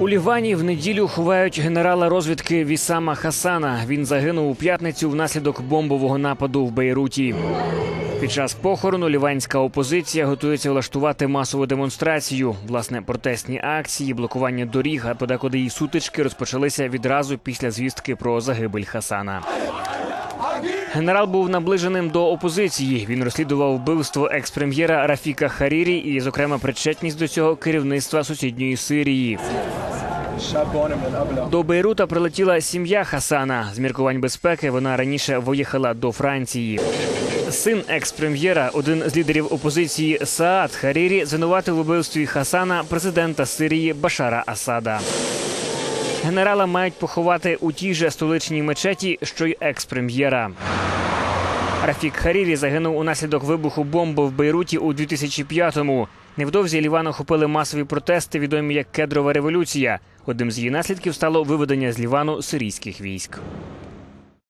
У Лівані в неділю ховають генерала розвідки Вісама Хасана. Він загинув у п'ятницю внаслідок бомбового нападу в Бейруті. Під час похорону ліванська опозиція готується влаштувати масову демонстрацію. Власне, протестні акції, блокування доріг, а подекуди і сутички розпочалися відразу після звістки про загибель Хасана. Генерал був наближеним до опозиції. Він розслідував вбивство екс-прем'єра Рафіка Харірі і, зокрема, причетність до цього керівництва сусідньої Сирії. До Бейрута прилетіла сім'я Хасана. З міркувань безпеки вона раніше виїхала до Франції. Син екс-прем'єра, один з лідерів опозиції Саад Харірі, звинуватив у вбивстві Хасана президента Сирії Башара Асада. Генерала мають поховати у тій же столичній мечеті, що й екс-прем'єра. Рафік Харірі загинув унаслідок вибуху бомби в Бейруті у 2005-му. Невдовзі Ліван охопили масові протести, відомі як кедрова революція. Одним з її наслідків стало виведення з Лівану сирійських військ.